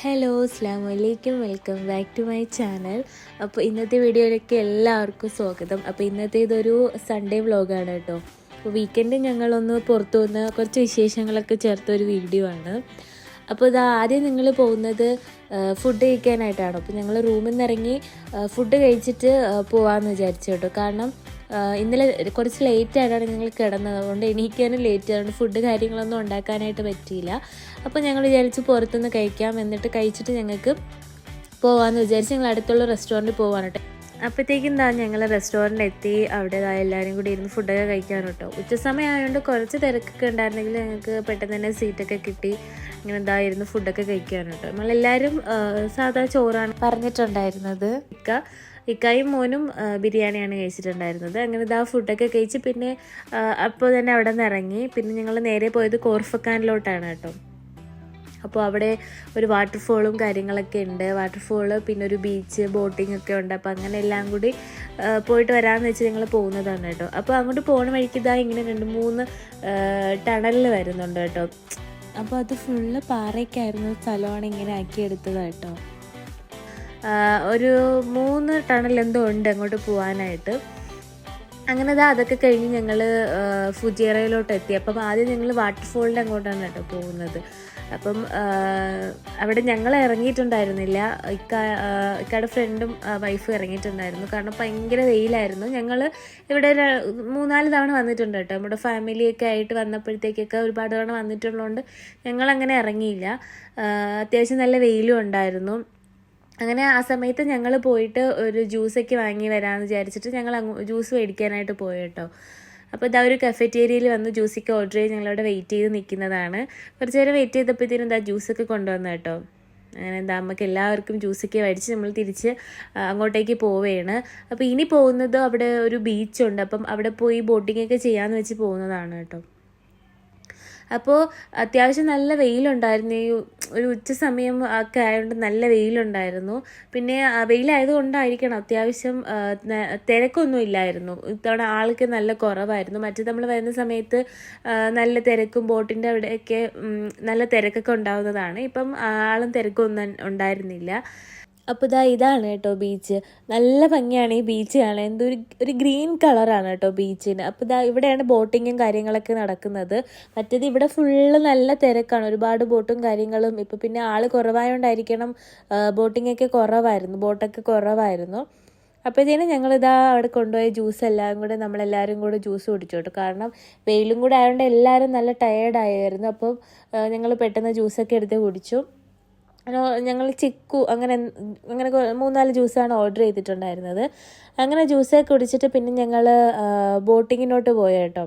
Hello അസ്ലാം വലൈക്കും welcome back to my channel അപ്പോൾ ഇന്നത്തെ വീഡിയോയിലേക്ക് എല്ലാവർക്കും സ്വാഗതം. അപ്പോൾ ഇന്നത്തെ ഇതൊരു സൺഡേ വ്ളോഗാണ് കേട്ടോ. അപ്പോൾ വീക്കെൻഡ് ഞങ്ങളൊന്ന് പുറത്തു വന്ന് കുറച്ച് വിശേഷങ്ങളൊക്കെ ചേർത്ത ഒരു വീഡിയോ ആണ്. അപ്പോൾ ഇത് ആദ്യം നിങ്ങൾ പോകുന്നത് ഫുഡ് കഴിക്കാനായിട്ടാണ്. അപ്പോൾ ഞങ്ങൾ റൂമിൽ നിന്ന് ഇറങ്ങി ഫുഡ് കഴിച്ചിട്ട് പോകാമെന്ന് വിചാരിച്ചു കേട്ടോ. കാരണം ഇന്നലെ കുറച്ച് ലേറ്റ് ആയിട്ടാണ് ഞങ്ങൾ കിടന്നത്. അതുകൊണ്ട് എണീക്കാനും ലേറ്റ് ആയതുകൊണ്ട് ഫുഡ് കാര്യങ്ങളൊന്നും ഉണ്ടാക്കാനായിട്ട് പറ്റിയില്ല. അപ്പോൾ ഞങ്ങൾ വിചാരിച്ച് പുറത്തുനിന്ന് കഴിക്കാം എന്നിട്ട് കഴിച്ചിട്ട് ഞങ്ങൾക്ക് പോകാമെന്ന് വിചാരിച്ച് ഞങ്ങൾ അടുത്തുള്ള റെസ്റ്റോറന്റിൽ പോകാൻ കേട്ടോ അപ്പോഴത്തേക്കും എന്താ ഞങ്ങൾ റെസ്റ്റോറന്റ് എത്തി. അവിടെ എല്ലാവരും കൂടി ഇരുന്ന് ഫുഡൊക്കെ കഴിക്കാൻ കേട്ടോ ഉച്ച സമയം ആയതുകൊണ്ട് കുറച്ച് തിരക്കൊക്കെ ഉണ്ടായിരുന്നെങ്കിൽ ഞങ്ങൾക്ക് പെട്ടെന്ന് തന്നെ സീറ്റൊക്കെ കിട്ടി. ഇങ്ങനെ എന്താ ഇരുന്ന് ഫുഡൊക്കെ കഴിക്കാൻ കേട്ടോ നമ്മളെല്ലാവരും സാധാ ചോറാണ് പറഞ്ഞിട്ടുണ്ടായിരുന്നത്. ഇക്കായും മോനും ബിരിയാണിയാണ് കഴിച്ചിട്ടുണ്ടായിരുന്നത്. അങ്ങനെ ഇതാ ഫുഡൊക്കെ കഴിച്ച് പിന്നെ അപ്പോൾ തന്നെ അവിടെ നിന്ന് ഇറങ്ങി. പിന്നെ ഞങ്ങൾ നേരെ പോയത് കോർഫക്കാനിലോട്ടാണ് കേട്ടോ. അപ്പോൾ അവിടെ ഒരു വാട്ടർഫോളും കാര്യങ്ങളൊക്കെ ഉണ്ട്. വാട്ടർഫോൾ പിന്നെ ഒരു ബീച്ച് ബോട്ടിംഗ് ഒക്കെ ഉണ്ട്. അപ്പോൾ അങ്ങനെ എല്ലാം കൂടി പോയിട്ട് വരാമെന്ന് വെച്ച് ഞങ്ങൾ പോകുന്നതാണ് കേട്ടോ. അപ്പോൾ അങ്ങോട്ട് പോകുന്ന വഴിക്ക് ഇതാ ഇങ്ങനെ രണ്ട് മൂന്ന് ടണലിൽ വരുന്നുണ്ട് കേട്ടോ. അപ്പോൾ അത് ഫുള്ള് പാറയ്ക്കായിരുന്നു സ്ഥലമാണ് ഇങ്ങനെ ആക്കിയെടുത്തത് കേട്ടോ. ഒരു മൂന്ന് ടണൽ എന്തോ ഉണ്ട് അങ്ങോട്ട് പോകാനായിട്ട് അങ്ങനെ ദാ അതൊക്കെ കഴിഞ്ഞ് ഞങ്ങൾ ഫുജിയറയിലോട്ട് എത്തി. അപ്പം ആദ്യം ഞങ്ങൾ വാട്ടർഫോളിന്റെ അങ്ങോട്ടാണ് കേട്ടോ പോകുന്നത്. അപ്പം അവിടെ ഞങ്ങൾ ഇറങ്ങിയിട്ടുണ്ടായിരുന്നില്ല. ഇക്ക ഇക്കയുടെ ഫ്രണ്ടും വൈഫും ഇറങ്ങിയിട്ടുണ്ടായിരുന്നു. കാരണം ഭയങ്കര വെയിലായിരുന്നു. ഞങ്ങൾ ഇവിടെ മൂന്നാൽ തവണ വന്നിട്ടുണ്ട് കേട്ടോ. നമ്മുടെ ഫാമിലിയൊക്കെ ആയിട്ട് വന്നപ്പോഴത്തേക്കൊക്കെ ഒരുപാട് തവണ വന്നിട്ടുള്ളതുകൊണ്ട് ഞങ്ങളങ്ങനെ ഇറങ്ങിയില്ല. അത്യാവശ്യം നല്ല വെയിലും ഉണ്ടായിരുന്നു. അങ്ങനെ ആ സമയത്ത് ഞങ്ങൾ പോയിട്ട് ഒരു ജ്യൂസൊക്കെ വാങ്ങി വരാമെന്ന് വിചാരിച്ചിട്ട് ഞങ്ങൾ ജ്യൂസ് മേടിക്കാനായിട്ട് പോയി കേട്ടോ അപ്പോൾ ഇതാ ഒരു കഫറ്റേരിയയിൽ വന്ന് ജ്യൂസൊക്കെ ഓർഡർ ചെയ്ത് ഞങ്ങളവിടെ വെയിറ്റ് ചെയ്ത് നിൽക്കുന്നതാണ് കുറച്ച് നേരം വെയിറ്റ് ചെയ്തപ്പോഴത്തേനും എന്താ ജ്യൂസൊക്കെ കൊണ്ടുവന്നു കേട്ടോ. അങ്ങനെ എന്താ നമുക്ക് എല്ലാവർക്കും ജ്യൂസൊക്കെ മേടിച്ച് നമ്മൾ തിരിച്ച് അങ്ങോട്ടേക്ക് പോവുകയാണ് അപ്പോൾ ഇനി പോകുന്നത് അവിടെ ഒരു ബീച്ചുണ്ട് അപ്പം അവിടെ പോയി ബോട്ടിങ്ങൊക്കെ ചെയ്യാമെന്ന് വെച്ച് പോകുന്നതാണ് കേട്ടോ. അപ്പോൾ അത്യാവശ്യം നല്ല വെയിലുണ്ടായിരുന്നു. ഈ ഒരു ഉച്ച സമയം ഒക്കെ ആയതുകൊണ്ട് നല്ല വെയിലുണ്ടായിരുന്നു. പിന്നെ വെയിലായത് വെയിലായതുകൊണ്ടായിരിക്കണം അത്യാവശ്യം തിരക്കൊന്നും ഇല്ലായിരുന്നു. ഇത്തവണ ആൾക്ക് നല്ല കുറവായിരുന്നു. മറ്റു നമ്മൾ വരുന്ന സമയത്ത് നല്ല തിരക്കും ബോട്ടിന്റെ അവിടെയൊക്കെ നല്ല തിരക്കൊക്കെ ഉണ്ടാവുന്നതാണ്. ഇപ്പം ആളും തിരക്കൊന്നും ഉണ്ടായിരുന്നില്ല. അപ്പോൾ ഇതാ ഇതാണ് കേട്ടോ ബീച്ച് നല്ല ഭംഗിയാണ് ഈ ബീച്ച് കാണാൻ. എന്തൊരു ഒരു ഗ്രീൻ കളറാണ് കേട്ടോ ബീച്ചിന് അപ്പോൾ ഇതാ ഇവിടെയാണ് ബോട്ടിങ്ങും കാര്യങ്ങളൊക്കെ നടക്കുന്നത്. മറ്റേത് ഇവിടെ ഫുള്ള് നല്ല തിരക്കാണ്. ഒരുപാട് ബോട്ടും കാര്യങ്ങളും. ഇപ്പോൾ പിന്നെ ആൾ കുറവായതുകൊണ്ടായിരിക്കണം ബോട്ടിങ്ങൊക്കെ കുറവായിരുന്നു. ബോട്ടൊക്കെ കുറവായിരുന്നു. അപ്പോഴത്തേനും ഞങ്ങളിതാ അവിടെ കൊണ്ടുപോയ ജ്യൂസ് എല്ലാം കൂടെ നമ്മളെല്ലാവരും കൂടെ ജ്യൂസ് കുടിച്ചു കേട്ടോ. കാരണം വെയിലും കൂടെ ആയതുകൊണ്ട് എല്ലാവരും നല്ല ടയേർഡായിരുന്നു അപ്പം ഞങ്ങൾ പെട്ടെന്ന് ജ്യൂസൊക്കെ എടുത്ത് കുടിച്ചു. ഞങ്ങൾ ചിക്കു അങ്ങനെ അങ്ങനെ മൂന്നാൽ ജ്യൂസാണ് ഓർഡർ ചെയ്തിട്ടുണ്ടായിരുന്നത്. അങ്ങനെ ജ്യൂസൊക്കെ കുടിച്ചിട്ട് പിന്നെ ഞങ്ങൾ ബോട്ടിങ്ങിനോട്ട് പോയ കേട്ടോ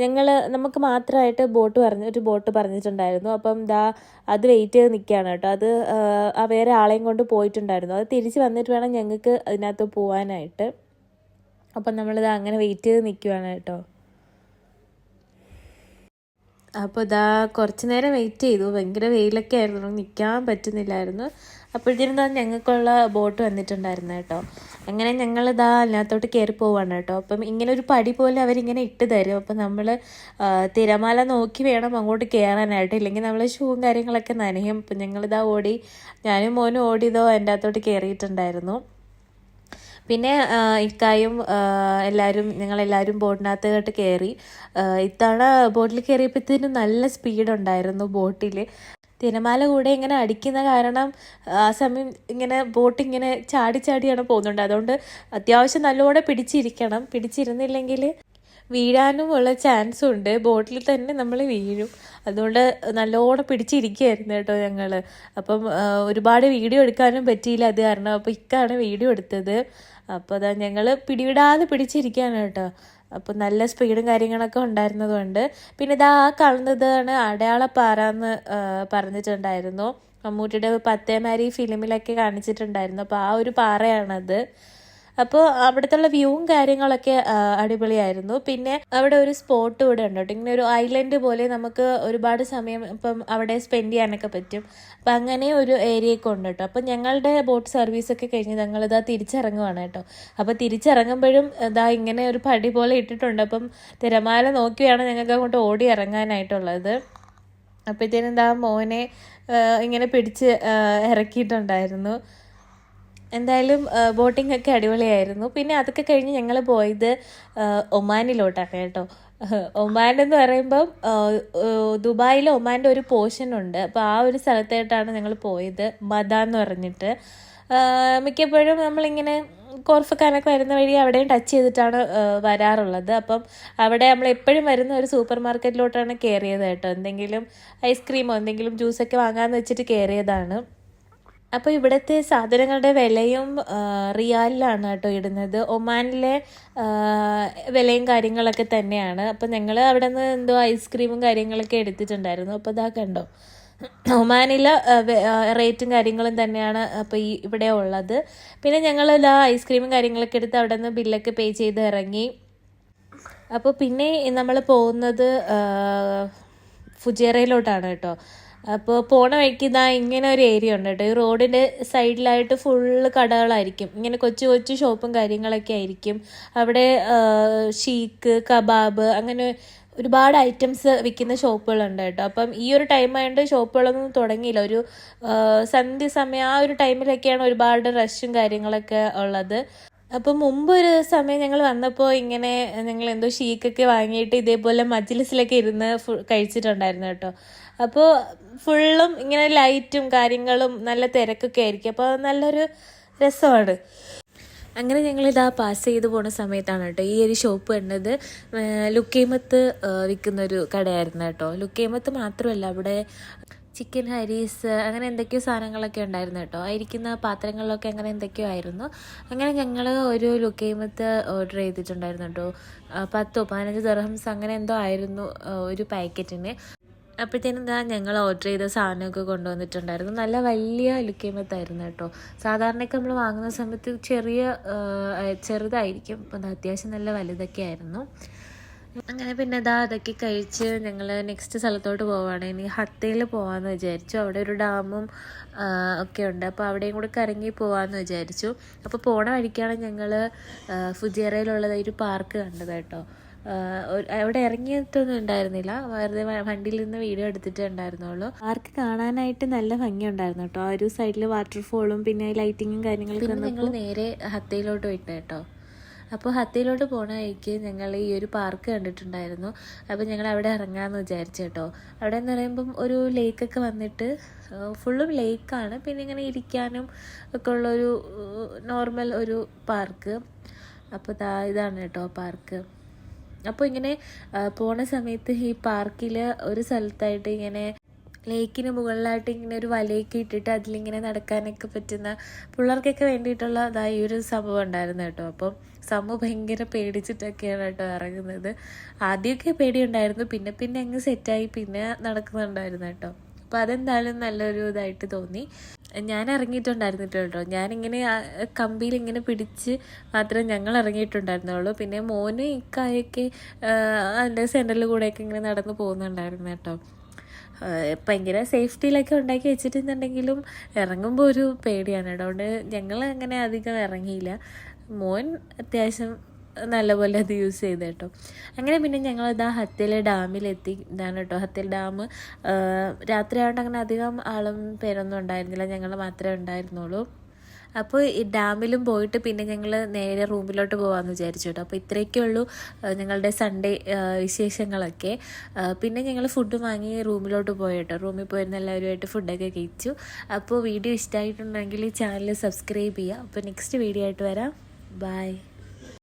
ഞങ്ങൾ നമുക്ക് മാത്രമായിട്ട് ബോട്ട് പറഞ്ഞ് ഒരു ബോട്ട് പറഞ്ഞിട്ടുണ്ടായിരുന്നു. അപ്പം ദാ അത് വെയിറ്റ് ചെയ്ത് നിൽക്കുകയാണ് കേട്ടോ. അത് വേറെ ആളെയും കൊണ്ട് പോയിട്ടുണ്ടായിരുന്നു. അത് തിരിച്ച് വന്നിട്ട് വേണം ഞങ്ങൾക്ക് അതിനകത്ത് പോകാനായിട്ട് അപ്പം നമ്മളിത് അങ്ങനെ വെയിറ്റ് ചെയ്ത് നിൽക്കുകയാണ് കേട്ടോ. അപ്പോൾ ഇതാ കുറച്ച് നേരം വെയിറ്റ് ചെയ്തു. ഭയങ്കര വെയിലൊക്കെ ആയിരുന്നു. നിൽക്കാൻ പറ്റുന്നില്ലായിരുന്നു. അപ്പോഴത്തേനും ഇതാ ഞങ്ങൾക്കുള്ള ബോട്ട് വന്നിട്ടുണ്ടായിരുന്നു കേട്ടോ. അങ്ങനെ ഞങ്ങൾ ഇതാ അതിനകത്തോട്ട് കയറി പോവാണ് കേട്ടോ. അപ്പം ഇങ്ങനെ ഒരു പടി പോലെ അവരിങ്ങനെ ഇട്ട് തരും. അപ്പം നമ്മൾ തിരമാല നോക്കി വേണം അങ്ങോട്ട് കയറാനായിട്ട് ഇല്ലെങ്കിൽ നമ്മൾ ഷൂവും കാര്യങ്ങളൊക്കെ നനയും. അപ്പം ഞങ്ങളിതാ ഓടി ഞാനും മോനും ഓടിയതോ അതിന്റെ അകത്തോട്ട് കയറിയിട്ടുണ്ടായിരുന്നു പിന്നെ ഇക്കായും എല്ലാവരും ഞങ്ങളെല്ലാവരും ബോട്ടിനകത്തോട്ട് കയറി ആ, ഇത്തവണ ബോട്ടിൽ കയറിയപ്പോഴത്തേനും നല്ല സ്പീഡ് ഉണ്ടായിരുന്നു ബോട്ടിൽ തിരമാല കൂടെ ഇങ്ങനെ അടിക്കുന്ന കാരണം ആ സമയം ഇങ്ങനെ ബോട്ട് ഇങ്ങനെ ചാടി ചാടിയാണ് പോകുന്നുണ്ട്. അതുകൊണ്ട് അത്യാവശ്യം നല്ലോണം പിടിച്ചിരിക്കണം. പിടിച്ചിരുന്നില്ലെങ്കിൽ വീഴാനും ഉള്ള ചാൻസും ഉണ്ട്. ബോട്ടിൽ തന്നെ നമ്മൾ വീഴും. അതുകൊണ്ട് നല്ലോണം പിടിച്ചിരിക്കുകയായിരുന്നു കേട്ടോ ഞങ്ങൾ അപ്പം ഒരുപാട് വീഡിയോ എടുക്കാനും പറ്റിയില്ല. അത് കാരണം അപ്പോൾ ഇക്കാണ് വീഡിയോ എടുത്തത്. അപ്പോൾ അതാ ഞങ്ങൾ പിടിവിടാതെ പിടിച്ചിരിക്കുകയാണ് കേട്ടോ. അപ്പോൾ നല്ല സ്പീഡും കാര്യങ്ങളൊക്കെ ഉണ്ടായിരുന്നതുകൊണ്ട്. പിന്നെ ഇതാ ആ കാണുന്നതാണ് അടയാളപ്പാറ എന്ന് പറഞ്ഞിട്ടുണ്ടായിരുന്നു. മമ്മൂട്ടിയുടെ പത്തേമാരി ഫിലിമിലൊക്കെ കാണിച്ചിട്ടുണ്ടായിരുന്നു. അപ്പോൾ ആ ഒരു പാറയാണത്. അപ്പോൾ അവിടുത്തെ വ്യൂവും കാര്യങ്ങളൊക്കെ അടിപൊളിയായിരുന്നു. പിന്നെ അവിടെ ഒരു സ്പോട്ട് ഇവിടെ ഉണ്ട് കേട്ടോ. ഇങ്ങനെ ഒരു ഐലൻഡ് പോലെ നമുക്ക് ഒരുപാട് സമയം ഇപ്പം അവിടെ സ്പെൻഡ് ചെയ്യാനൊക്കെ പറ്റും. അപ്പം അങ്ങനെ ഒരു ഏരിയയൊക്കെ ഉണ്ട് കേട്ടോ. അപ്പം ഞങ്ങളുടെ ബോട്ട് സർവീസ് സർവീസൊക്കെ കഴിഞ്ഞ് ഞങ്ങളിതാ തിരിച്ചിറങ്ങുവാണ് കേട്ടോ. അപ്പോൾ തിരിച്ചിറങ്ങുമ്പോഴും ഇതാ ഇങ്ങനെ ഒരു പടി പോലെ ഇട്ടിട്ടുണ്ട്. അപ്പം തിരമാല നോക്കിയാണ് ഞങ്ങൾക്ക് അങ്ങോട്ട് ഓടി ഇറങ്ങാനായിട്ടുള്ളത്. അപ്പോഴത്തേനും എന്താ മോനെ ഇങ്ങനെ പിടിച്ച് ഇറക്കിയിട്ടുണ്ടായിരുന്നു. എന്തായാലും ബോട്ടിംഗ് ഒക്കെ അടിപൊളിയായിരുന്നു. പിന്നെ അതൊക്കെ കഴിഞ്ഞ് ഞങ്ങൾ പോയത് ഒമാനിലോട്ടാണ് കേട്ടോ. ഒമാൻ എന്ന് പറയുമ്പം ദുബായിൽ ഒമാന്റെ ഒരു പോർഷൻ ഉണ്ട്. അപ്പോൾ ആ ഒരു സ്ഥലത്തായിട്ടാണ് ഞങ്ങൾ പോയത് മദ എന്ന് പറഞ്ഞിട്ട് മിക്കപ്പോഴും നമ്മളിങ്ങനെ കോർഫക്കാനൊക്കെ വരുന്ന വഴി അവിടെയും ടച്ച് ചെയ്തിട്ടാണ് വരാറുള്ളത്. അപ്പം അവിടെ നമ്മൾ എപ്പോഴും വരുന്ന ഒരു സൂപ്പർ മാർക്കറ്റിലോട്ടാണ് കയറിയത് കേട്ടോ. എന്തെങ്കിലും ഐസ്ക്രീമോ എന്തെങ്കിലും ജ്യൂസൊക്കെ വാങ്ങാമെന്ന് വെച്ചിട്ട് കയറിയതാണ് അപ്പോൾ ഇവിടുത്തെ സാധനങ്ങളുടെ വിലയും റിയാലിലാണ് കേട്ടോ ഇടുന്നത്. ഒമാനിലെ വിലയും കാര്യങ്ങളൊക്കെ തന്നെയാണ്. അപ്പോൾ ഞങ്ങൾ അവിടെ നിന്ന് എന്തോ ഐസ്ക്രീമും കാര്യങ്ങളൊക്കെ എടുത്തിട്ടുണ്ടായിരുന്നു. അപ്പോൾ ഇതാ കണ്ടോ. ഒമാനിലെ റേറ്റും കാര്യങ്ങളും തന്നെയാണ് അപ്പോൾ ഈ ഇവിടെ ഉള്ളത്. പിന്നെ ഞങ്ങൾ ഇതാ ഐസ്ക്രീമും കാര്യങ്ങളൊക്കെ എടുത്ത് അവിടെ നിന്ന് ബില്ലൊക്കെ പേ ചെയ്ത് ഇറങ്ങി. അപ്പോൾ പിന്നെ നമ്മൾ പോകുന്നത് ഫുജേറയിലോട്ടാണ് കേട്ടോ. അപ്പോൾ പോണ വഴിക്ക് ഇതാ ഇങ്ങനെ ഒരു ഏരിയ ഉണ്ട് കേട്ടോ. ഈ റോഡിന്റെ സൈഡിലായിട്ട് ഫുള്ള് കടകളായിരിക്കും. ഇങ്ങനെ കൊച്ചു കൊച്ചു ഷോപ്പും കാര്യങ്ങളൊക്കെ ആയിരിക്കും. അവിടെ ഷീക്ക് കബാബ് അങ്ങനെ ഒരുപാട് ഐറ്റംസ് വിൽക്കുന്ന ഷോപ്പുകളുണ്ട് കേട്ടോ. അപ്പം ഈ ഒരു ടൈം ആയതുകൊണ്ട് ഷോപ്പുകളൊന്നും തുടങ്ങിയില്ല. ഒരു സന്ധ്യ സമയം ആ ഒരു ടൈമിലൊക്കെയാണ് ഒരുപാട് റഷും കാര്യങ്ങളൊക്കെ ഉള്ളത്. അപ്പം മുമ്പ് ഒരു സമയം ഞങ്ങൾ വന്നപ്പോൾ ഇങ്ങനെ ഞങ്ങൾ എന്തോ ഷീക്കൊക്കെ വാങ്ങിയിട്ട് ഇതേപോലെ മജ്ലിസിലൊക്കെ ഇരുന്ന് കഴിച്ചിട്ടുണ്ടായിരുന്നു കേട്ടോ. അപ്പോൾ ഫുള്ളും ഇങ്ങനെ ലൈറ്റും കാര്യങ്ങളും നല്ല തിരക്കൊക്കെ ആയിരിക്കും. അപ്പോൾ നല്ലൊരു രസമാണ്. അങ്ങനെ ഞങ്ങളിതാ പാസ് ചെയ്ത് പോണ സമയത്താണ് കേട്ടോ. ഈ ഒരു ഷോപ്പ് കണ്ടത്. ലുക്കേമത്ത് വിൽക്കുന്ന ഒരു കടയായിരുന്നു കേട്ടോ. ലുക്കേമത്ത് മാത്രമല്ല അവിടെ ചിക്കൻ ഹരീസ് അങ്ങനെ എന്തൊക്കെയോ സാധനങ്ങളൊക്കെ ഉണ്ടായിരുന്നു കേട്ടോ. ആ ഇരിക്കുന്ന പാത്രങ്ങളിലൊക്കെ അങ്ങനെ എന്തൊക്കെയോ ആയിരുന്നു. അങ്ങനെ ഞങ്ങൾ ഒരു ലുക്കേമത്ത് ഓർഡർ ചെയ്തിട്ടുണ്ടായിരുന്നു കേട്ടോ. ആ, പത്തോ പതിനഞ്ച് ദർഹംസ് അങ്ങനെ എന്തോ ആയിരുന്നു ഒരു പാക്കറ്റിന് അപ്പോഴത്തേനും എന്താ ഞങ്ങൾ ഓർഡർ ചെയ്ത സാധനമൊക്കെ കൊണ്ടുവന്നിട്ടുണ്ടായിരുന്നു. നല്ല വലിയ ലുക്കേമത്തായിരുന്നു കേട്ടോ. സാധാരണയൊക്കെ നമ്മൾ വാങ്ങുന്ന സമയത്ത് ചെറിയ ചെറുതായിരിക്കും. അപ്പം അത് അത്യാവശ്യം നല്ല വലുതൊക്കെ ആയിരുന്നു. അങ്ങനെ പിന്നെ ഇതാ അതൊക്കെ കഴിച്ച് ഞങ്ങൾ നെക്സ്റ്റ് സ്ഥലത്തോട്ട് പോവുകയാണ് ഇനി ഹത്തയിൽ പോകാമെന്ന് വിചാരിച്ചു. അവിടെ ഒരു ഡാമും ഒക്കെ ഉണ്ട്. അപ്പോൾ അവിടെയും കൂടെ കറങ്ങി പോകാമെന്ന് വിചാരിച്ചു. അപ്പോൾ പോണ വഴിക്കാണ് ഞങ്ങൾ ഫുജിയറയിലുള്ളത് ഒരു പാർക്ക് കണ്ടത് കേട്ടോ. അവിടെ ഇറങ്ങിയിട്ടൊന്നും ഉണ്ടായിരുന്നില്ല. വെറുതെ വണ്ടിയിൽ നിന്ന് വീഡിയോ എടുത്തിട്ടേ ഉണ്ടായിരുന്നുള്ളൂ. പാർക്ക് കാണാനായിട്ട് നല്ല ഭംഗിയുണ്ടായിരുന്നു കേട്ടോ. ആ ഒരു സൈഡിൽ വാട്ടർഫോളും പിന്നെ ലൈറ്റിങ്ങും കാര്യങ്ങളൊക്കെ ഞങ്ങൾ നേരെ ഹത്തയിലോട്ട് വിട്ടു കേട്ടോ. അപ്പോൾ ഹത്തയിലോട്ട് പോണ വഴിക്ക് ഞങ്ങൾ ഈ ഒരു പാർക്ക് കണ്ടിട്ടുണ്ടായിരുന്നു. അപ്പോൾ ഞങ്ങൾ അവിടെ ഇറങ്ങാമെന്ന് വിചാരിച്ചു കേട്ടോ. അവിടെ എന്ന് പറയുമ്പം ഒരു ലേക്കൊക്കെ വന്നിട്ട് ഫുള്ളും ലേക്കാണ് പിന്നെ ഇങ്ങനെ ഇരിക്കാനും ഒക്കെ ഉള്ളൊരു നോർമൽ ഒരു പാർക്ക്. അപ്പോൾ ഇതാണ് കേട്ടോ പാർക്ക്. അപ്പോൾ ഇങ്ങനെ പോണ സമയത്ത് ഈ പാർക്കിൽ ഒരു സ്ഥലത്തായിട്ട് ഇങ്ങനെ ലേക്കിന് മുകളിലായിട്ട് ഇങ്ങനെ ഒരു വലയൊക്കെ ഇട്ടിട്ട് അതിലിങ്ങനെ നടക്കാനൊക്കെ പറ്റുന്ന പിള്ളേർക്കൊക്കെ വേണ്ടിയിട്ടുള്ള ഈ ഒരു സംഭവം ഉണ്ടായിരുന്നു കേട്ടോ. അപ്പം സമു ഭയങ്കര പേടിച്ചിട്ടൊക്കെയാണ് കേട്ടോ ഇറങ്ങുന്നത്. ആദ്യമൊക്കെ പേടിയുണ്ടായിരുന്നു. പിന്നെ പിന്നെ അങ്ങ് സെറ്റായി പിന്നെ നടക്കുന്നുണ്ടായിരുന്നു കേട്ടോ. അപ്പോൾ അതെന്തായാലും നല്ലൊരു ഇതായിട്ട് തോന്നി. ഞാൻ ഇറങ്ങിയിട്ടുണ്ടായിരുന്നു കേട്ടോ ഞാനിങ്ങനെ കമ്പിയിൽ ഇങ്ങനെ പിടിച്ച് മാത്രമേ ഞങ്ങൾ ഇറങ്ങിയിട്ടുണ്ടായിരുന്നുള്ളൂ. പിന്നെ മോനും ഇക്കായൊക്കെ അതിന്റെ സെന്ററിൽ കൂടെയൊക്കെ ഇങ്ങനെ നടന്ന് പോകുന്നുണ്ടായിരുന്നു കേട്ടോ. ഭയങ്കര സേഫ്റ്റിയിലൊക്കെ ഉണ്ടാക്കി വെച്ചിട്ടുണ്ടെങ്കിലും ഇറങ്ങുമ്പോൾ ഒരു പേടിയാണ്. കേട്ടോ അതുകൊണ്ട് ഞങ്ങൾ അങ്ങനെ അധികം ഇറങ്ങിയില്ല. മോൻ അത്യാവശ്യം നല്ലപോലെ അത് യൂസ് ചെയ്ത് കേട്ടോ അങ്ങനെ പിന്നെ ഞങ്ങൾ ഇതാ ഹത്തേലെ ഡാമിലെത്തി ഇതാണ് കേട്ടോ ഹത്തിൽ ഡാം രാത്രി ആയതുകൊണ്ട് അങ്ങനെ അധികം ആളും പേരൊന്നും ഉണ്ടായിരുന്നില്ല. ഞങ്ങൾ മാത്രമേ ഉണ്ടായിരുന്നുള്ളൂ. അപ്പോൾ ഈ ഡാമിലും പോയിട്ട് പിന്നെ ഞങ്ങൾ നേരെ റൂമിലോട്ട് പോകാമെന്ന് വിചാരിച്ചു കേട്ടോ അപ്പോൾ ഇത്രയൊക്കെ ഉള്ളൂ ഞങ്ങളുടെ സൺഡേ വിശേഷങ്ങളൊക്കെ. പിന്നെ ഞങ്ങൾ ഫുഡ് വാങ്ങി റൂമിലോട്ട് പോയി കേട്ടോ റൂമിൽ പോയിരുന്ന എല്ലാവരുമായിട്ട് ഫുഡൊക്കെ കഴിച്ചു. അപ്പോൾ വീഡിയോ ഇഷ്ടമായിട്ടുണ്ടെങ്കിൽ ചാനൽ സബ്സ്ക്രൈബ് ചെയ്യുക. അപ്പോൾ നെക്സ്റ്റ് വീഡിയോ ആയിട്ട് വരാം. ബൈ